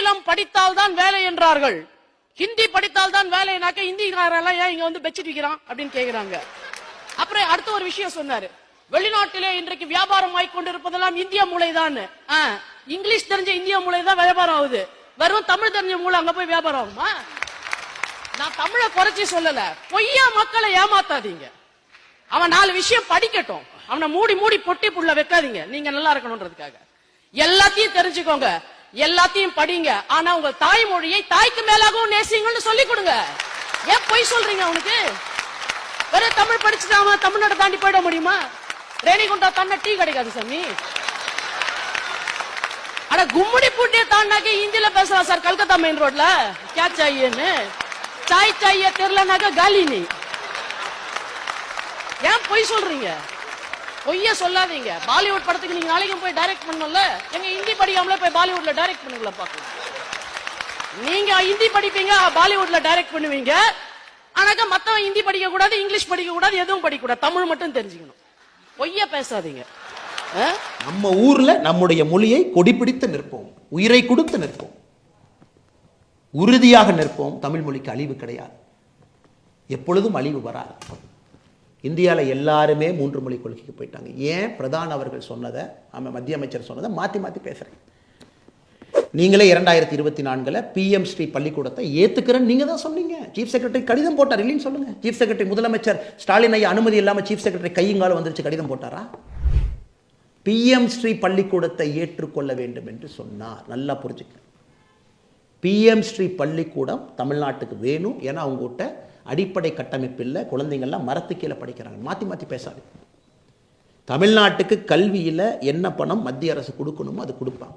ஆங்கிலம் படித்தால் தான் வேலை என்றார்கள். ஹிந்தி படித்தால் தான் வேலைனாக்க ஹிந்திக்காரெல்லாம் ஏன் இங்க வந்து பெச்சிட்டு விக்கிறான் அப்படின்னு கேக்குறாங்க. அப்புறம் அடுத்த ஒரு விஷயம் சொன்னாரு. வெளிநாட்டிலே இன்றைக்கு வியாபாரம் ஆகி கொண்டிருப்பதெல்லாம் இந்திய மூளைதான் இங்கிலீஷ் தெரிஞ்ச இந்திய மூளை தான் வியாபாரம் ஆகுது. வெறும் தமிழ் தெரிஞ்ச மூளை அங்க போய் வியாபாரம் ஆகுமா? நான் தமிழை குறைச்சி சொல்லல. பொய்யா மக்களை ஏமாத்தாதீங்க. அவன் நாலு விஷயம் படிக்கட்டும். அவனை மூடி மூடி பொட்டி புள்ள வைக்காதீங்க. நீங்க நல்லா இருக்கணும்ன்றதுக்காக எல்லாத்தையும் தெரிஞ்சுக்கோங்க. எல்லாத்தையும் படிங்க. ஆனா உங்க தாய்மொழியை தாய்க்கு மேலாகவும் நேசிங்கன்னு சொல்லி கொடுங்க. ஏன் பொய் சொல்றீங்க அவனுக்கு? வெறும் தமிழ் படிச்சுட்டு அவன் தாண்டி போயிட முடியுமா? ரேணிகுண்டா தண்ண டீ கிடைக்காது சாமி. அட கும்முடி பூட்டிய தாண்டாக்கே ஹிந்தில பேசலாம் சார் கல்கத்தா மெயின் ரோட்ல. கே சாயின்னு சாய் சாய தெரியலனாக்க காலினி. ஏன் பொய் சொல்றீங்க? பொய்ய சொல்லாதீங்க. பாலிவுட் படத்துக்கு நீங்க நாளைக்கும் போய் டைரக்ட் பண்ணல எங்க ஹிந்தி படிக்காமலே போய் பாலிவுட்ல டைரக்ட் பண்ணுங்களா பாக்கலாம் நீங்க ஹிந்தி படிப்பீங்க பாலிவுட்ல டைரக்ட் பண்ணுவீங்க. ஆனாக்கா மத்தவன் ஹிந்தி படிக்க கூடாது இங்கிலீஷ் படிக்க கூடாது எதுவும் படிக்க கூடாது தமிழ் மட்டும் தெரிஞ்சுக்கணும். பொய்ய பேசாதீங்க. ஆ? நம்ம ஊர்ல நம்முடைய மொழியை கொடிபிடித்து நிற்போம். உயிரை கொடுத்து நிற்போம். உறுதியாக நிற்போம். தமிழ் மொழிக்கு அழிவு கிடையாது. எப்பொழுதும் அழிவு வராது. இந்தியாவில் எல்லாருமே மூன்று மொழி கொள்கைக்கு போயிட்டாங்க. ஏன்? பிரதான் அவர்கள் சொன்னதை நம்ம மத்திய அமைச்சர் சொன்னதை மாற்றி மாற்றி பேசுகிறேன் நீங்களே இரண்டாயிரத்தி இருபத்தி நான்கில் பிஎம் ஸ்ரீ பள்ளிக்கூடத்தை ஏற்றுக்கிறேன்னு நீங்கள் தான் சொன்னீங்க. சீஃப் செக்ரட்டரி கடிதம் போட்டார் இல்லைன்னு சொல்லுங்கள் சீஃப் செக்ரட்டரி முதலமைச்சர் ஸ்டாலின் ஐயா அனுமதி இல்லாமல் சீஃப் செக்ரட்டரி கையுங்கால வந்துருச்சு கடிதம் போட்டாரா? பிஎம் ஸ்ரீ பள்ளிக்கூடத்தை ஏற்றுக்கொள்ள வேண்டும் என்று சொன்னார். நல்லா புரிஞ்சுக்க. பிஎம் ஸ்ரீ பள்ளிக்கூடம் தமிழ்நாட்டுக்கு வேணும். ஏன்னா அவங்ககிட்ட அடிப்படை கட்டமைப்பு இல்லை குழந்தைங்கள்லாம் மரத்து கீழே படிக்கிறாங்க. மாற்றி மாற்றி பேசாது. தமிழ்நாட்டுக்கு கல்வியில் என்ன பணம் மத்திய அரசு கொடுக்கணுமோ அது கொடுப்பாங்க.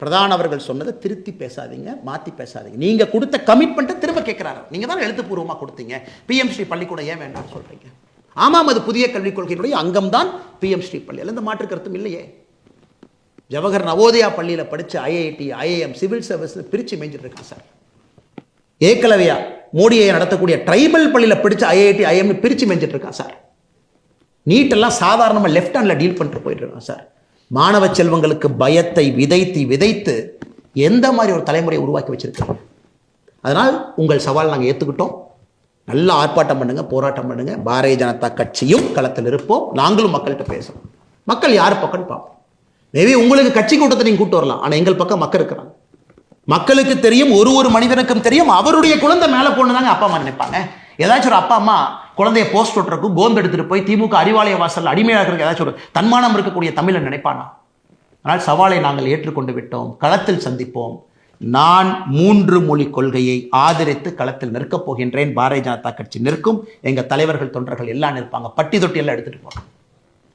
பிரதான் அவர்கள் சொன்னதை திருத்தி பேசாதீங்க மாற்றி பேசாதீங்க. நீங்கள் கொடுத்த கமிட்மெண்ட்டை திரும்ப கேட்குறாரு. நீங்கள் தான் எழுத்துப்பூர்வமாக கொடுத்தீங்க. பிஎம் ஸ்ரீ பள்ளிக்கூடம் ஏன் வேண்டாம்னு சொல்கிறீங்க ஆமாம் அது புதிய கல்விக் கொள்கையினுடைய அங்கம்தான் பிஎம் ஸ்ரீ பள்ளி. அதில் எந்த மாற்று கருத்தும் இல்லையே. ஜவஹர் நவோதயா பள்ளியில் படித்த ஐஐடி ஐஏஎம் சிவில் சர்வீஸ் பிரித்து மேய்ஞ்சிட்டு சார். ஏக்கலவையா மோடியை நடத்தக்கூடிய ட்ரைபல் பள்ளியில் படித்த ஐஐடி ஐஎம்னு பிரித்து மெஞ்சிட்டு இருக்கான் சார். நீட்டெல்லாம் சாதாரணமாக லெஃப்ட் ஹேண்டில் டீல் பண்ணிட்டு போயிட்டு இருக்கான் சார். மாணவ செல்வங்களுக்கு பயத்தை விதைத்து விதைத்து எந்த மாதிரி ஒரு தலைமுறையை உருவாக்கி வச்சிருக்காங்க? அதனால் உங்கள் சவால் நாங்கள் ஏற்றுக்கிட்டோம் நல்ல ஆர்ப்பாட்டம் பண்ணுங்க போராட்டம் பண்ணுங்க. பாரதிய ஜனதா கட்சியும் களத்தில் இருப்போம். நாங்களும் மக்கள்கிட்ட பேசுவோம் மக்கள் யார் பக்கம்னு பார்ப்போம். மேபி உங்களுக்கு கட்சி கூட்டத்தை நீங்கள் கூட்டு வரலாம். ஆனால் எங்கள் பக்கம் மக்கள் இருக்கிறாங்க. மக்களுக்கு தெரியும் ஒரு ஒரு மனிதனுக்கும் தெரியும். அவருடைய குழந்தை மேலே போனதாங்க அப்பா அம்மா நினைப்பாங்க? ஏதாச்சும் ஒரு அப்பா அம்மா குழந்தைய போஸ்ட் ஒட்டுறக்கும் கோந்து எடுத்துகிட்டு போய் திமுக அறிவாலய வாசல் அடிமையாக ஏதாச்சும் ஒரு தன்மானம் இருக்கக்கூடிய தமிழன் நினைப்பானா? ஆனால் சவாலை நாங்கள் ஏற்றுக்கொண்டு விட்டோம். களத்தில் சந்திப்போம். நான் மூன்று மொழி கொள்கையை ஆதரித்து களத்தில் நிற்கப் போகின்றேன். பாரதிய ஜனதா கட்சி நிற்கும். எங்க தலைவர்கள் தொண்டர்கள் எல்லாம் நிற்பாங்க. பட்டி தொட்டி எல்லாம் எடுத்துட்டு போறோம்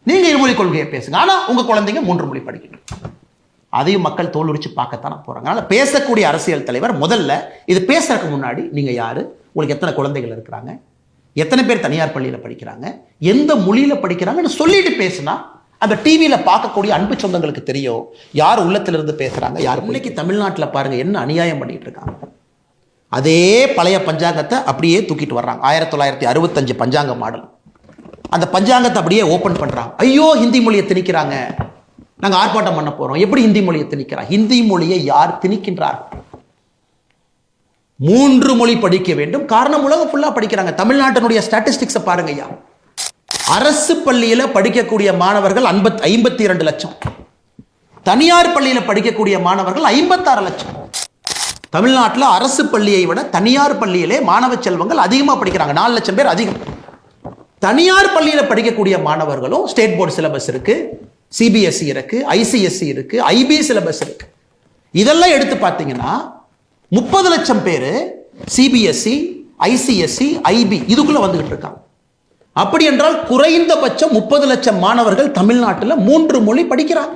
நீங்க இருமொழி கொள்கையை பேசுங்க. ஆனா உங்க குழந்தைங்க மூன்று மொழி படிக்கணும் அதையும் மக்கள் தோல் உரிச்சு பார்க்கத்தானே போறாங்க. அதனால பேசக்கூடிய அரசியல் தலைவர் முதல்ல இது பேசுறதுக்கு முன்னாடி நீங்க யாரு? உங்களுக்கு எத்தனை குழந்தைகள் இருக்கிறாங்க? எத்தனை பேர் தனியார் பள்ளியில படிக்கிறாங்க? எந்த மொழியில படிக்கிறாங்கன்னு சொல்லிட்டு பேசுனா அந்த டிவியில பார்க்கக்கூடிய அன்பு சொந்தங்களுக்கு தெரியும். யார் உள்ளத்திலிருந்து பேசுறாங்க யார் இன்னைக்கு தமிழ்நாட்டில் பாருங்க என்ன அநியாயம் பண்ணிட்டு இருக்காங்க. அதே பழைய பஞ்சாங்கத்தை அப்படியே தூக்கிட்டு வர்றாங்க. ஆயிரத்தி தொள்ளாயிரத்தி அறுபத்தஞ்சு பஞ்சாங்க மாடல். அந்த பஞ்சாங்கத்தை அப்படியே ஓபன் பண்றாங்க. ஐயோ ஹிந்தி மொழியை திணிக்கிறாங்க. நாங்க ஆர்ப்பாட்டம் பண்ண போறோம். எப்படி ஹிந்தி மொழியை திணிக்கிறார்? ஹிந்தி மொழியை யார் திணிக்கின்றார்கள் மூன்று மொழி படிக்க வேண்டும். காரணம் உலகம் ஃபுல்லா படிக்கிறாங்க. தமிழ்நாட்டினுடைய ஸ்டாட்டிஸ்டிக்ஸை பாருங்க ஐயா. அரசு பள்ளியில படிக்கக்கூடிய மாணவர்கள் ஐம்பத் ஐம்பத்தி இரண்டு லட்சம். தனியார் பள்ளியில படிக்கக்கூடிய மாணவர்கள் ஐம்பத்தாறு லட்சம். தமிழ்நாட்டில் அரசு பள்ளியை விட தனியார் பள்ளியிலே மாணவ செல்வங்கள் அதிகமாக படிக்கிறாங்க. நாலு லட்சம் பேர் அதிகம். தனியார் பள்ளியில் படிக்கக்கூடிய மாணவர்களும் ஸ்டேட் போர்டு சிலபஸ் இருக்கு. சிபிஎஸ்சி இருக்கு ஐசிஎஸ்சி இருக்கு ஐபி சிலபஸ் இருக்கு. இதெல்லாம் எடுத்து பார்த்தீங்கன்னா முப்பது லட்சம் பேர் சிபிஎஸ்சி ஐசிஎஸ்சி ஐபி இதுக்குள்ள வந்துகிட்டு இருக்காங்க. அப்படி என்றால் குறைந்தபட்சம் முப்பது லட்சம் மாணவர்கள் தமிழ்நாட்டில் மூன்று மொழி படிக்கிறாங்க.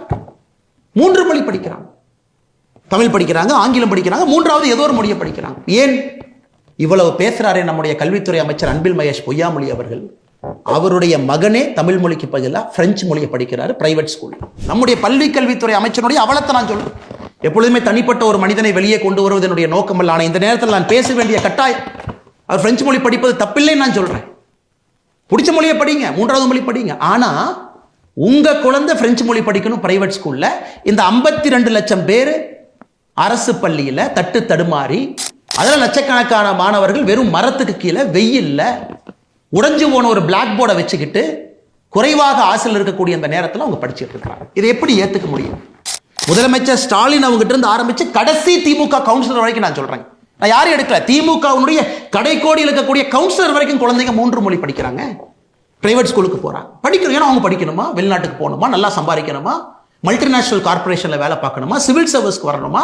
மூன்று மொழி படிக்கிறாங்க. தமிழ் படிக்கிறாங்க ஆங்கிலம் படிக்கிறாங்க மூன்றாவது ஏதோ ஒரு மொழியை படிக்கிறாங்க. ஏன்? இவ்வளவு பேசுறாரே நம்முடைய கல்வித்துறை அமைச்சர் அன்பில் மகேஷ் பொய்யாமொழி அவர்கள். அவருடைய மகனே தமிழ் மொழிக்கு பதிலாக பிரெஞ்சு மொழியை படிக்கிறாரு பிரைவேட் ஸ்கூல் நம்முடைய பள்ளி கல்வித்துறை அமைச்சனுடைய அவலத்தை நான் சொல்றேன். எப்பொழுதுமே தனிப்பட்ட ஒரு மனிதனை வெளியே கொண்டு வருவது என்னுடைய நோக்கம் அல்ல ஆனால் இந்த நேரத்தில் நான் பேச வேண்டிய கட்டாயம். அவர் பிரெஞ்சு மொழி படிப்பது தப்பில்லைன்னு நான் சொல்றேன். பிடிச்ச மொழியை படிங்க மூன்றாவது மொழி படிங்க. ஆனா உங்க குழந்தை பிரெஞ்சு மொழி படிக்கணும் பிரைவேட் ஸ்கூல்ல இந்த ஐம்பத்தி ரெண்டு லட்சம் பேர் அரசு பள்ளியில தட்டு தடுமாறி அதில் லட்சக்கணக்கான மாணவர்கள் வெறும் மரத்துக்கு கீழே வெயில்ல உடைஞ்சு போன ஒரு பிளாக் போர்டை வச்சுக்கிட்டு குறைவாக ஆசையில் இருக்கக்கூடிய அந்த நேரத்தில் அவங்க படிச்சுட்டு இருக்கிறாங்க இதை எப்படி ஏற்றுக்க முடியும்? முதலமைச்சர் ஸ்டாலின் அவங்ககிட்ட இருந்து ஆரம்பித்து கடைசி திமுக கவுன்சிலர் வரைக்கும் நான் சொல்கிறேன் நான் யாரையும் எடுக்கல. திமுகவுடைய கடைக்கோடியில் இருக்கக்கூடிய கவுன்சிலர் வரைக்கும் குழந்தைங்க மூன்று மொழி படிக்கிறாங்க. பிரைவேட் ஸ்கூலுக்கு போகிறாங்க படிக்கணும் ஏன்னா அவங்க படிக்கணுமா? வெளிநாட்டுக்கு போகணுமா? நல்லா சம்பாதிக்கணுமா? மல்டிநேஷனல் கார்பரேஷனில் வேலை பார்க்கணுமா? சிவில் சர்வீஸ்க்கு வரணுமா?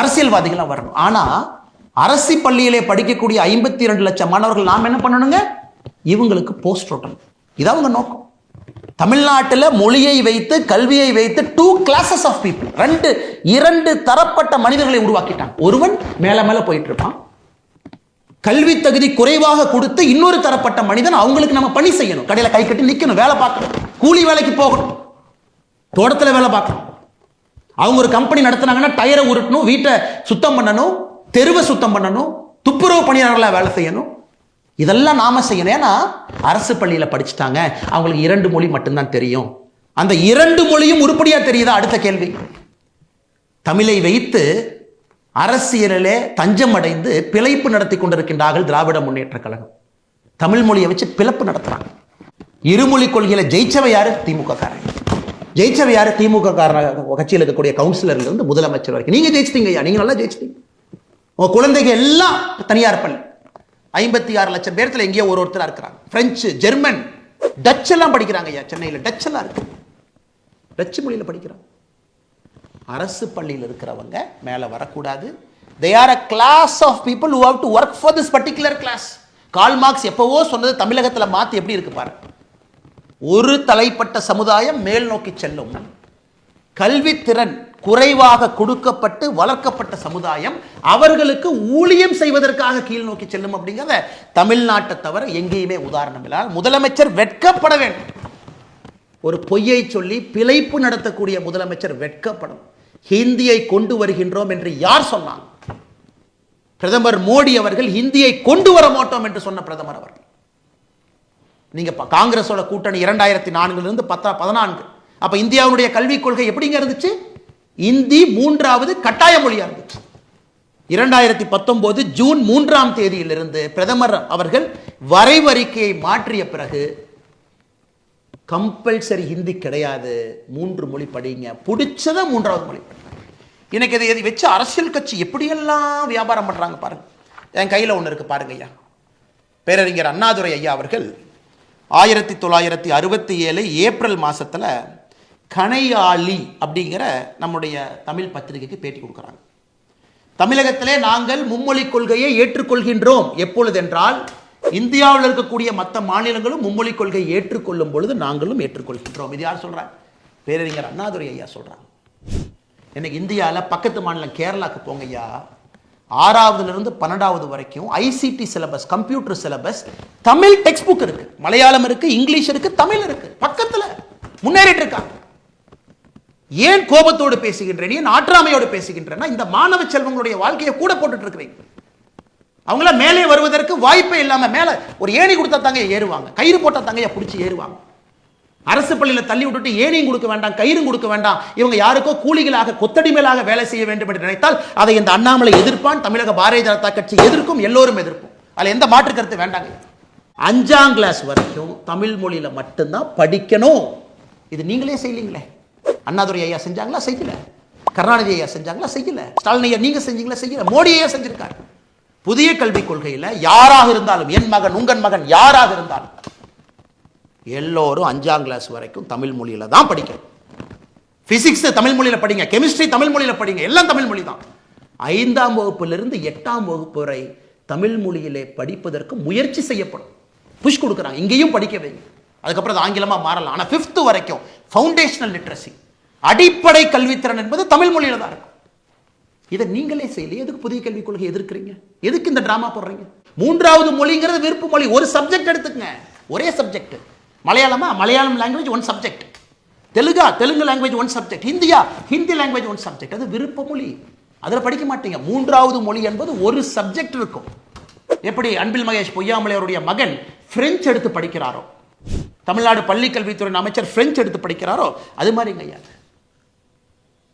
அரசியல்வாதிகளாக வரணும். ஆனால் அரசு பள்ளியிலே படிக்கக்கூடிய ஐம்பத்தி ரெண்டு லட்சம் மாணவர்கள் நாம் என்ன பண்ணணுங்க? இவங்களுக்கு போஸ்ட் ஓட்டணும் இது அவங்க நோக்கம். தமிழ்நாட்டில் மொழியை வைத்து கல்வியை வைத்து டூ கிளாஸஸ் ஆஃப் பீப்புள் ரெண்டு இரண்டு தரப்பட்ட மனிதர்களை உருவாக்கிட்டான் ஒருவன் மேல மேல போயிட்டு இருப்பான் கல்வி தகுதி குறைவாக கொடுத்து இன்னொரு தரப்பட்ட மனிதன் அவங்களுக்கு நம்ம பணி செய்யணும். கடையில் கை கட்டி நிற்கணும் வேலை பார்க்கணும். கூலி வேலைக்கு போகணும். தோட்டத்தில் வேலை பார்க்கணும். அவங்க ஒரு கம்பெனி நடத்துனாங்கன்னா டயரை உருட்டணும் வீட்டை சுத்தம் பண்ணணும் தெருவை சுத்தம் பண்ணணும் துப்புரவு பணியாளர்களாக வேலை செய்யணும். இதெல்லாம் நாம செய்யணும். ஏன்னா அரசு பள்ளியில் படிச்சுட்டாங்க. அவங்களுக்கு இரண்டு மொழி மட்டும்தான் தெரியும். அந்த இரண்டு மொழியும் உருப்படியா தெரியுதா? அடுத்த கேள்வி. தமிழை வைத்து அரசியலிலே தஞ்சம் அடைந்து பிழைப்பு நடத்தி கொண்டிருக்கின்றார்கள் திராவிட முன்னேற்ற கழகம். தமிழ் மொழியை வச்சு பிழப்பு நடத்துறாங்க. இருமொழி கொள்கையில ஜெயிச்சவை யாரு? திமுக காரன் ஜெயிச்சவை யாரு? திமுக காரன கட்சியில் இருக்கக்கூடிய கவுன்சிலர்ல இருந்து முதலமைச்சர் வரைக்கும். நீங்க ஜெயிச்சிட்டீங்க ஐயா. நீங்க நல்லா ஜெயிச்சிட்டீங்க. உங்க குழந்தைங்க எல்லாம் தனியார் பள்ளி. ஐம்பத்தி ஆறு லட்சம் பேர்த்தில் எங்கேயோ ஒரு ஒருத்தராக இருக்கிறாங்க. ஃப்ரெஞ்சு ஜெர்மன் டச் எல்லாம் படிக்கிறாங்க ஐயா சென்னையில். டச் எல்லாம் இருக்கு. டச்சு மொழியில் படிக்கிறாங்க. அரசு பள்ளியில் இருக்கிறவங்க மேலே வரக்கூடாது. They are a class of people who have to work for this particular class Karl Marx எப்பவோ சொன்னது தமிழகத்தில் மாற்றி எப்படி இருக்கு பாரு. ஒரு தலைப்பட்ட சமுதாயம் மேல் நோக்கி செல்லும். கல்வித்திறன் குறைவாக கொடுக்கப்பட்டு வளர்க்கப்பட்ட சமுதாயம் அவர்களுக்கு ஊழியம் செய்வதற்காக கீழ் நோக்கி செல்லும் அப்படிங்கிறத தமிழ்நாட்டை தவிர எங்கேயுமே உதாரணம் இல்லை முதலமைச்சர் வெட்கப்பட வேண்டும். ஒரு பொய்யை சொல்லி பிழைப்பு நடத்தக்கூடிய முதலமைச்சர் வெட்கப்படும். ஹிந்தியை கொண்டு வருகின்றோம் என்று யார் சொன்னாங்க பிரதமர் மோடி அவர்கள் ஹிந்தியை கொண்டு வர மாட்டோம் என்று சொன்ன பிரதமர் அவர்கள். நீங்க காங்கிரஸோட கூட்டணி இரண்டாயிரத்தி நான்குலருந்து பத்தா பதினான்கு. அப்ப இந்தியாவுடைய கல்விக் கொள்கை எப்படிங்க இருந்துச்சு? இந்தி மூன்றாவது கட்டாய மொழியானது இருந்துச்சு. இரண்டாயிரத்தி பத்தொன்பது ஜூன் மூன்றாம் தேதியிலிருந்து பிரதமர் அவர்கள் வரைவறிக்கையை மாற்றிய பிறகு கம்பல்சரி ஹிந்தி கிடையாது மூன்று மொழி படிங்க பிடிச்சத மூன்றாவது மொழி படிங்க. எனக்கு இதை எதை வச்சு அரசியல் கட்சி எப்படியெல்லாம் வியாபாரம் பண்ணுறாங்க பாருங்க. என் கையில் ஒன்று இருக்கு பாருங்க ஐயா. பேரறிஞர் அண்ணாதுரை ஐயா அவர்கள் ஆயிரத்தி தொள்ளாயிரத்தி அறுபத்தி ஏழு ஏப்ரல் மாசத்துல கனையாளி அப்படிங்கிற நம்முடைய தமிழ் பத்திரிகைக்கு பேட்டி கொடுக்குறாங்க. தமிழகத்திலே நாங்கள் மும்மொழி கொள்கையை ஏற்றுக்கொள்கின்றோம். எப்பொழுது என்றால் இந்தியாவில் இருக்கக்கூடிய மற்ற மாநிலங்களும் மும்மொழி கொள்கையை ஏற்றுக்கொள்ளும் பொழுது நாங்களும் ஏற்றுக்கொள்கின்றோம். இது யார் சொல்றாங்க பேரறிஞர் அண்ணாதுரை ஐயா சொல்கிறாங்க எனக்கு இந்தியாவில் பக்கத்து மாநிலம் கேரளாக்கு போங்க ஐயா. ஆறாவதுலேருந்து பன்னெண்டாவது வரைக்கும் ICT syllabus computer syllabus Tamil text book இருக்குது மலையாளம் இருக்குது இங்கிலீஷ் இருக்குது தமிழ் இருக்குது பக்கத்தில் முன்னேறிட்டு இருக்காங்க ஏன் கோபத்தோடு பேசுகின்றேன்? ஏன் ஆற்றாமையோடு பேசுகின்றேன்னா இந்த மாணவ செல்வங்களுடைய வாழ்க்கையை கூட போட்டுட்டு இருக்கிறீங்க அவங்கள மேலே வருவதற்கு வாய்ப்பே இல்லாம மேல ஒரு ஏணி கொடுத்தா தாங்க ஏறுவாங்க. கயிறு போட்டா தாங்க பிடிச்சி ஏறுவாங்க. அரசு பள்ளியில தள்ளி விட்டுட்டு ஏணியும் கொடுக்க வேண்டாம் கயிறும் கொடுக்க வேண்டாம். இவங்க யாருக்கோ கூலிகளாக கொத்தடிமையிலாக வேலை செய்ய வேண்டும் என்று நினைத்தால் அதை இந்த அண்ணாமலை எதிர்ப்பான் தமிழக பாரதிய ஜனதா கட்சி எதிர்க்கும் எல்லோரும் எதிர்க்கும் அதில் எந்த மாற்று கருத்து வேண்டாங்க. அஞ்சாம் கிளாஸ் வரைக்கும் தமிழ் மொழியில மட்டும்தான் படிக்கணும். இது நீங்களே செய்யலீங்களே. அண்ணாதுரை ஐயா செஞ்சாங்களா? செய்யல. கருணாநிதி ஐயா செஞ்சாங்களா? செய்யல. ஸ்டாலின் ஐயா நீங்க செஞ்சீங்களா? செய்யல. மோடி ஐயா செஞ்சிருக்காரு? புதிய கல்விக் கொள்கையில யாராக இருந்தாலும் என் மகன் உங்கன் மகன் யாராக இருந்தாலும் எல்லோரும் அஞ்சாம் கிளாஸ் வரைக்கும் தமிழ் மொழியில தான் படிக்கணும். பிசிக்ஸ் தமிழ் மொழியில படிங்க. கெமிஸ்ட்ரி தமிழ் மொழியில படிங்க. எல்லாம் தமிழ் மொழி தான். ஐந்தாம் வகுப்பிலிருந்து எட்டாம் வகுப்பு வரை தமிழ் மொழியிலே படிப்பதற்கு முயற்சி செய்யப்படும். புஷ் கொடுக்குறாங்க. இங்கேயும் படிக்க வைங்க. அதுக்கப்புறம் அது ஆங்கிலமாக மாறலாம். ஆனால் ஃபிஃப்த்து வரைக்கும் ஃபவுண்டேஷனல் லிட்ரஸி அடிப்படை கல்வித்திறன் என்பது தமிழ் மொழியில் தான் இருக்கும். இதை நீங்களே செய்யலையே எதுக்கு புதிய கல்விக் கொள்கை எதிர்க்கிறீங்க? எதுக்கு இந்த ட்ராமா போடுறீங்க? மூன்றாவது மொழிங்கிறது விருப்ப மொழி. ஒரு சப்ஜெக்ட் எடுத்துக்கங்க. ஒரே சப்ஜெக்ட் மலையாளமா? மலையாளம் லாங்குவேஜ் ஒன் சப்ஜெக்ட் தெலுங்கா? தெலுங்கு லாங்குவேஜ் ஒன் சப்ஜெக்ட் ஹிந்தியா ஹிந்தி லாங்குவேஜ் ஒன் சப்ஜெக்ட் அது விருப்ப மொழி. அதில் படிக்க மாட்டீங்க. மூன்றாவது மொழி என்பது ஒரு சப்ஜெக்ட் இருக்கும். எப்படி? அன்பில் மகேஷ் பொய்யாமலையருடைய மகன் பிரெஞ்சு எடுத்து படிக்கிறாரோ. தமிழ்நாடு பள்ளி கல்வித்துறை அமைச்சர் பிரெஞ்சு எடுத்து படிக்கிறாரோ அது மாதிரிங்க ஐயா?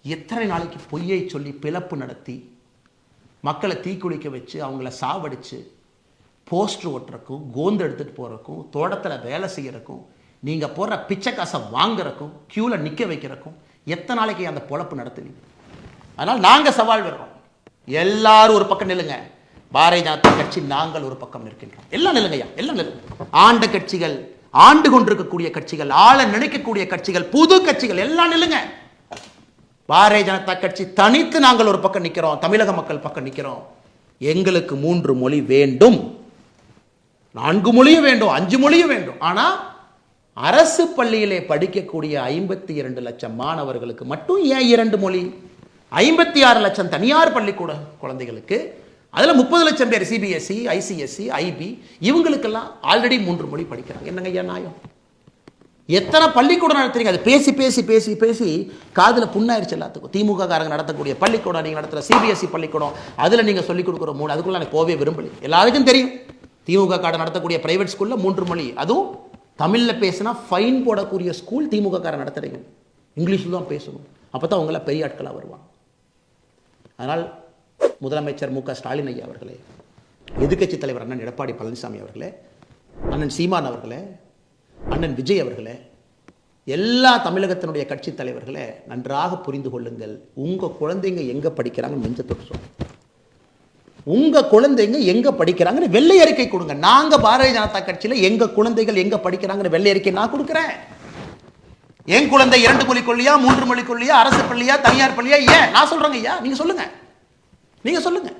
எத்தனை நாளைக்கு பொய்யை சொல்லி பிளப்பு நடத்தி மக்களை தீக்குளிக்க வச்சு அவங்கள சாவடித்து போஸ்டர் ஓட்டுறக்கும் கோந்து எடுத்துகிட்டு போகிறக்கும் தோட்டத்தில் வேலை செய்கிறக்கும் நீங்கள் போடுற பிச்சை காசை வாங்குறக்கும் க்யூவில் நிற்க வைக்கிறக்கும் எத்தனை நாளைக்கு அந்த பொழப்பு நடத்துவீங்க அதனால் நாங்கள் சவால் விடுறோம். எல்லாரும் ஒரு பக்கம் நில்லுங்க. பாரதிய ஜனதா கட்சி நாங்கள் ஒரு பக்கம் நிற்கின்றோம். எல்லாம் நில்லுங்கய்யா எல்லாம் நில்லுங்க. ஆண்ட கட்சிகள் ஆண்டு கொண்டிருக்கக்கூடிய கட்சிகள் ஆள நினைக்கக்கூடிய கட்சிகள் புது கட்சிகள் எல்லாம் நில்லுங்க. பாரதிய ஜனதா கட்சி தனித்து நாங்கள் ஒரு பக்கம் நிற்கிறோம் தமிழக மக்கள் பக்கம் நிற்கிறோம் எங்களுக்கு மூன்று மொழி வேண்டும். நான்கு மொழியும் வேண்டும் அஞ்சு மொழியும் வேண்டும். ஆனால் அரசு பள்ளியிலே படிக்கக்கூடிய ஐம்பத்தி இரண்டு லட்சம் மாணவர்களுக்கு மட்டும் ஏன் இரண்டு மொழி? ஐம்பத்தி ஆறு லட்சம் தனியார் பள்ளிக்கூட குழந்தைகளுக்கு அதில் முப்பது லட்சம் பேர் சிபிஎஸ்சி ஐசிஎஸ்சி ஐபி இவங்களுக்கெல்லாம் ஆல்ரெடி மூன்று மொழி படிக்கிறாங்க. என்னங்க ஐயா நியாயம்? எத்தனை பள்ளிக்கூடம் நடத்துறீங்க? அது பேசி பேசி பேசி பேசி காதில் புண்ணாயிருச்சு எல்லாத்துக்கும். திமுக காரங்க நடத்தக்கூடிய பள்ளிக்கூடம் நீங்கள் நடத்துகிற சிபிஎஸ்சி பள்ளிக்கூடம் அதில் நீங்கள் சொல்லிக் கொடுக்குற மூணு அதுக்குள்ள எனக்கு போவே விரும்பலை. எல்லாருக்கும் தெரியும். திமுக காரை நடத்தக்கூடிய பிரைவேட் ஸ்கூலில் மூன்று மொழி. அதுவும் தமிழில் பேசினா ஃபைன் போடக்கூடிய ஸ்கூல் திமுக காரை நடத்துறீங்க. இங்கிலீஷில் தான் பேசணும். அப்போ தான் அவங்கள பெரிய ஆட்களாக வருவாங்க. அதனால் முதலமைச்சர் மு க ஸ்டாலின் ஐயா அவர்களே எதிர்க்கட்சி தலைவர் அண்ணன் எடப்பாடி பழனிசாமி அவர்களே அண்ணன் சீமான் அவர்களே அண்ணன் விஜய் அவர்களே எல்லா தமிழகத்தினுடைய கட்சி தலைவர்களே நன்றாக புரிந்து கொள்ளுங்கள். உங்க குழந்தைங்க எங்க படிக்கிறாங்கன்னு நெஞ்ச தொட்டு உங்கள் உங்க குழந்தைங்க எங்க படிக்கிறாங்கன்னு வெள்ளை அறிக்கை கொடுங்க. நாங்க பாரதிய ஜனதா கட்சியில எங்க குழந்தைகள் எங்க படிக்கிறாங்கன்னு வெள்ளை அறிக்கை நான் கொடுக்குறேன். என் குழந்தை இரண்டு மொழி கொள்ளியா மூன்று மொழி கொள்ளியா அரசு பள்ளியா தனியார் பள்ளியா ஏன்? நான் சொல்றேங்க ஐயா நீங்க சொல்லுங்க. நீங்கள் சொல்லுங்கள்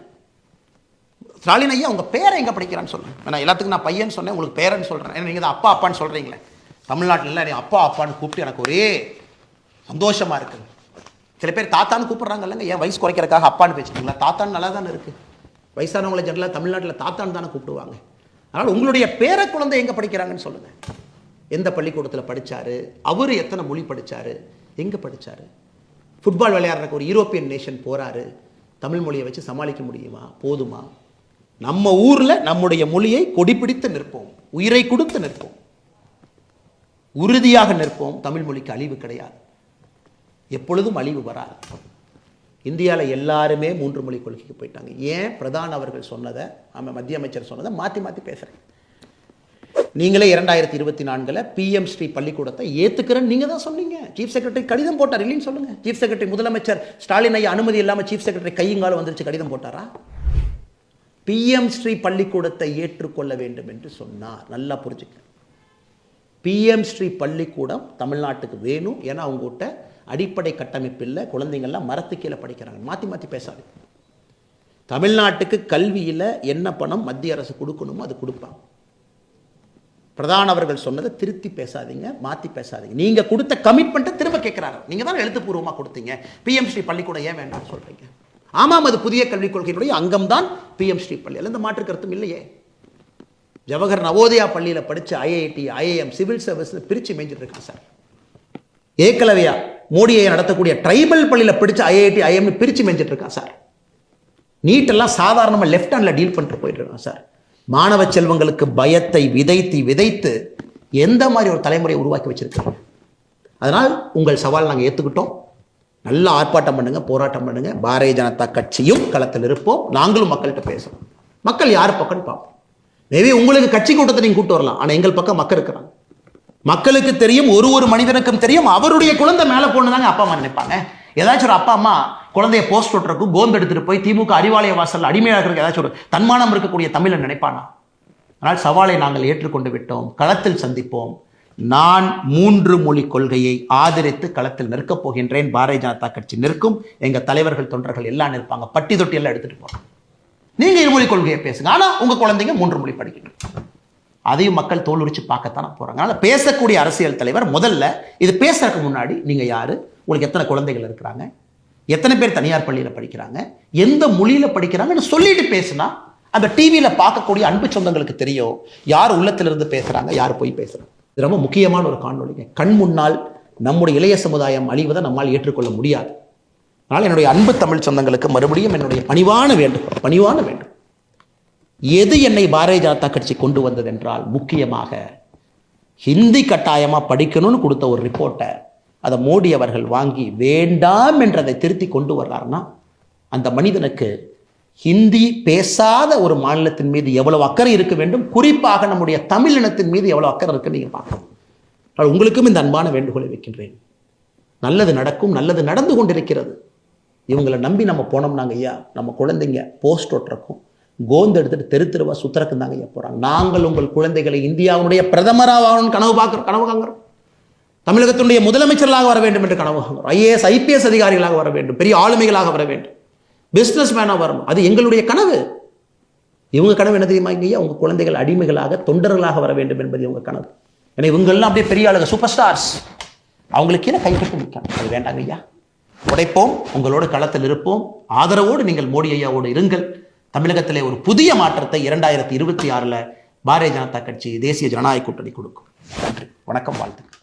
ஸ்டாலின் ஐயா உங்கள் பேரை எங்கே படிக்கிறான்னு சொல்லுங்கள் நான் எல்லாத்துக்கும் நான் பையன் சொன்னேன் உங்களுக்கு பேரன்னு சொல்கிறேன் ஏன்னா நீங்கள் தான் அப்பா அப்பான்னு சொல்கிறீங்களே தமிழ்நாட்டில் என் நீ அப்பா அப்பான்னு கூப்பிட்டு எனக்கு ஒரே சந்தோஷமாக இருக்குது சில பேர் தாத்தான்னு கூப்பிட்றாங்க இல்லைங்க. ஏன் வயசு குறைக்கிறதுக்காக அப்பான்னு பேசிட்டீங்களா? தாத்தான்னு நல்லா தானே இருக்குது வயசானவங்களை ஜெனரலாக தமிழ்நாட்டில் தாத்தான்னு தானே கூப்பிடுவாங்க. அதனால் உங்களுடைய பேர குழந்தை எங்கே படிக்கிறாங்கன்னு சொல்லுங்கள் எந்த பள்ளிக்கூடத்தில் படித்தார் அவர் எத்தனை மொழி படித்தார் எங்கே படித்தார் ஃபுட்பால் விளையாடுறக்கு ஒரு யூரோப்பியன் நேஷன் போகிறாரு தமிழ் மொழியை வச்சு சமாளிக்க முடியுமா? போதுமா? நம்ம ஊர்ல நம்முடைய மொழியை கொடிப்பிடித்து நிற்போம். உயிரை கொடுத்து நிற்போம். உறுதியாக நிற்போம். தமிழ் மொழிக்கு அழிவு கிடையாது. எப்பொழுதும் அழிவு வராது. இந்தியாவில் எல்லாருமே மூன்று மொழி கொள்கைக்கு போயிட்டாங்க. ஏன்? பிரதான் அவர்கள் சொன்னதை நம்ம மத்திய அமைச்சர் சொன்னதை மாற்றி மாற்றி பேசுகிறேன் நீங்களே இரண்டாயிரத்தி இருபத்தி நான்கில் பிஎம் ஸ்ரீ பள்ளிக்கூடத்தை ஏற்றுக்கிறேன்னு நீங்கள் தான் சொன்னீங்க. சீஃப் செக்ரட்டரி கடிதம் போட்டார் இல்லைன்னு சொல்லுங்க. சீஃப் செக்ரட்டரி முதலமைச்சர் ஸ்டாலின் ஐயா அனுமதி இல்லாமல் சீஃப் செக்ரட்டரி கையுங்காலம் வந்துருச்சு கடிதம் போட்டாரா? பிஎம் ஸ்ரீ பள்ளிக்கூடத்தை ஏற்றுக்கொள்ள வேண்டும் என்று சொன்னார். நல்லா புரிஞ்சுக்க. பிஎம் ஸ்ரீ பள்ளிக்கூடம் தமிழ்நாட்டுக்கு வேணும். ஏன்னா அவங்ககிட்ட அடிப்படை கட்டமைப்பில் குழந்தைங்கள்லாம் மரத்து கீழே படிக்கிறாங்க. மாற்றி மாற்றி பேசாது தமிழ்நாட்டுக்கு கல்வியில் என்ன பணம் மத்திய அரசு கொடுக்கணுமோ அது கொடுப்பாங்க. பிரதான் அவர்கள் சொன்னதை திருத்தி பேசாதீங்க மாற்றி பேசாதீங்க. நீங்கள் கொடுத்த கமிட்மெண்ட்டை திரும்ப கேட்குறாங்க நீங்கள் தான் எழுத்துப்பூர்வமாக கொடுத்தீங்க. பிஎம்ஸ்ரீ பள்ளிக்கூடம் ஏன் வேண்டாம்னு சொல்கிறீங்க ஆமாம் அது புதிய கல்விக் கொள்கையினுடைய அங்கம்தான் தான் பிஎம்ஸ்ரீ பள்ளி. அதில் எந்த மாற்று கருத்தும் இல்லையே. ஜவஹர் நவோதயா பள்ளியில் படித்த ஐஐடி ஐஏஎம் சிவில் சர்வீஸ் பிரித்து மேய்ஞ்சிட்டு இருக்கான் சார். ஏக்கலவையா மோடியை நடத்தக்கூடிய ட்ரைபல் பள்ளியில் படித்த ஐஐடி ஐஎம்னு பிரித்து மேய்ஞ்சிட்டு இருக்கான் சார். நீட்டெல்லாம் சாதாரணமாக லெஃப்ட் ஹேண்டில் டீல் பண்ணிட்டு போயிட்டு இருக்கான் சார். மாணவ செல்வங்களுக்கு பயத்தை விதைத்து விதைத்து எந்த மாதிரி ஒரு தலைமுறையை உருவாக்கி வச்சிருக்காங்க அதனால் உங்கள் சவால் நாங்கள் ஏற்றுக்கிட்டோம் நல்ல ஆர்ப்பாட்டம் பண்ணுங்கள் போராட்டம் பண்ணுங்க. பாரதிய ஜனதா கட்சியும் களத்தில் இருப்போம். நாங்களும் மக்கள்கிட்ட பேசுவோம். மக்கள் யார் பக்கம்னு பார்ப்போம். மேபி உங்களுக்கு கட்சி கூட்டத்தை நீங்கள் கூட்டு வரலாம். ஆனால் எங்கள் பக்கம் மக்கள் இருக்கிறாங்க. மக்களுக்கு தெரியும் ஒரு ஒரு மனிதனுக்கும் தெரியும். அவருடைய குழந்தை மேலே போனதாங்க அப்பா அம்மா நினைப்பாங்க. ஏதாச்சும் ஒரு அப்பா அம்மா குழந்தைய போஸ்ட் ஒட்டுறக்கும் கோந்து எடுத்துட்டு போய் திமுக அறிவாலய வாசல் அடிமையாக இருக்கிற ஏதாச்சும் ஒரு தன்மானம் இருக்கக்கூடிய தமிழன் நினைப்பானா? ஆனால் சவாலை நாங்கள் ஏற்றுக்கொண்டு விட்டோம். களத்தில் சந்திப்போம். நான் மூன்று மொழி கொள்கையை ஆதரித்து களத்தில் நிற்கப் போகின்றேன். பாரதிய ஜனதா கட்சி நிற்கும். எங்கள் தலைவர்கள் தொண்டர்கள் எல்லாம் நிற்பாங்க. பட்டி தொட்டி எல்லாம் எடுத்துட்டு போகிறோம் நீங்கள் இருமொழி கொள்கையை பேசுங்க. ஆனால் உங்க குழந்தைங்க மூன்று மொழி படிக்கணும் அதையும் மக்கள் தோல் உரிச்சு பார்க்கத்தானே போறாங்க. அதனால் பேசக்கூடிய அரசியல் தலைவர் முதல்ல இது பேசுறதுக்கு முன்னாடி நீங்கள் யார்? உங்களுக்கு எத்தனை குழந்தைகள் இருக்கிறாங்க? எத்தனை பேர் தனியார் பள்ளியில் படிக்கிறாங்க? எந்த மொழியில் படிக்கிறாங்கன்னு சொல்லிட்டு பேசுனா அந்த டிவியில் பார்க்கக்கூடிய அன்பு சொந்தங்களுக்கு தெரியும். யார் உள்ளத்திலிருந்து பேசுகிறாங்க யார் போய் பேசுகிறாங்க இது ரொம்ப முக்கியமான ஒரு காணொலிங்க கண் முன்னால் நம்முடைய இளைய சமுதாயம் அழிவதை நம்மால் ஏற்றுக்கொள்ள முடியாது. அதனால் என்னுடைய அன்பு தமிழ் சொந்தங்களுக்கு மறுபடியும் என்னுடைய பணிவான வேண்டும் பணிவான வேண்டும் எது என்னை பாரதிய ஜனதா கட்சி கொண்டு வந்தது என்றால் முக்கியமாக ஹிந்தி கட்டாயமாக படிக்கணும்னு கொடுத்த ஒரு ரிப்போர்ட்டை அதை மோடி அவர்கள் வாங்கி வேண்டாம் என்றதை திருத்தி கொண்டு வர்றாருன்னா அந்த மனிதனுக்கு ஹிந்தி பேசாத ஒரு மாநிலத்தின் மீது எவ்வளவு அக்கறை இருக்க வேண்டும்? குறிப்பாக நம்முடைய தமிழினத்தின் மீது எவ்வளவு அக்கறை இருக்கு நீங்க பார்க்கணும். அதனால் உங்களுக்கும் இந்த அன்பான வேண்டுகோளை வைக்கின்றேன். நல்லது நடக்கும் நல்லது நடந்து கொண்டிருக்கிறது. இவங்களை நம்பி நம்ம போனோம்னாங்க ஐயா. நம்ம குழந்தைங்க போஸ்ட் ஒட்டுறக்கும் கோந்து எடுத்துட்டு தெரு தெருவா சுத்தரக்கு தாங்க ஐயா போறாங்க. நாங்கள் உங்கள் குழந்தைகளை இந்தியாவுடைய பிரதமராக கனவு பார்க்குறோம் கனவு காங்குறோம் தமிழகத்தினுடைய முதலமைச்சர்களாக வர வேண்டும் என்று கனவு. காங்குறோம் ஐஏஎஸ் ஐபிஎஸ் அதிகாரிகளாக வர வேண்டும். பெரிய ஆளுமைகளாக வர வேண்டும். பிஸ்னஸ் மேனாக வரணும். அது எங்களுடைய கனவு. இவங்க கனவு என்ன தெரியுமா இங்க உங்கள் குழந்தைகள் அடிமைகளாக தொண்டர்களாக வர வேண்டும் என்பது இவங்க கனவு. ஏன்னா இவங்கெல்லாம் அப்படியே பெரிய ஆளுங்க சூப்பர் ஸ்டார்ஸ் அவங்களுக்கு கீழே கைப்பற்ற நிற்கணும் அது வேண்டாங்க ஐயா. உடைப்போம் உங்களோட களத்தில் இருப்போம். ஆதரவோடு நீங்கள் மோடி ஐயாவோடு இருங்கள். தமிழகத்திலே ஒரு புதிய மாற்றத்தை இரண்டாயிரத்தி இருபத்தி ஆறில் பாரதிய ஜனதா கட்சி தேசிய ஜனநாயக கூட்டணி கொடுக்கும். நன்றி. வணக்கம் வாழ்த்துக்கள்.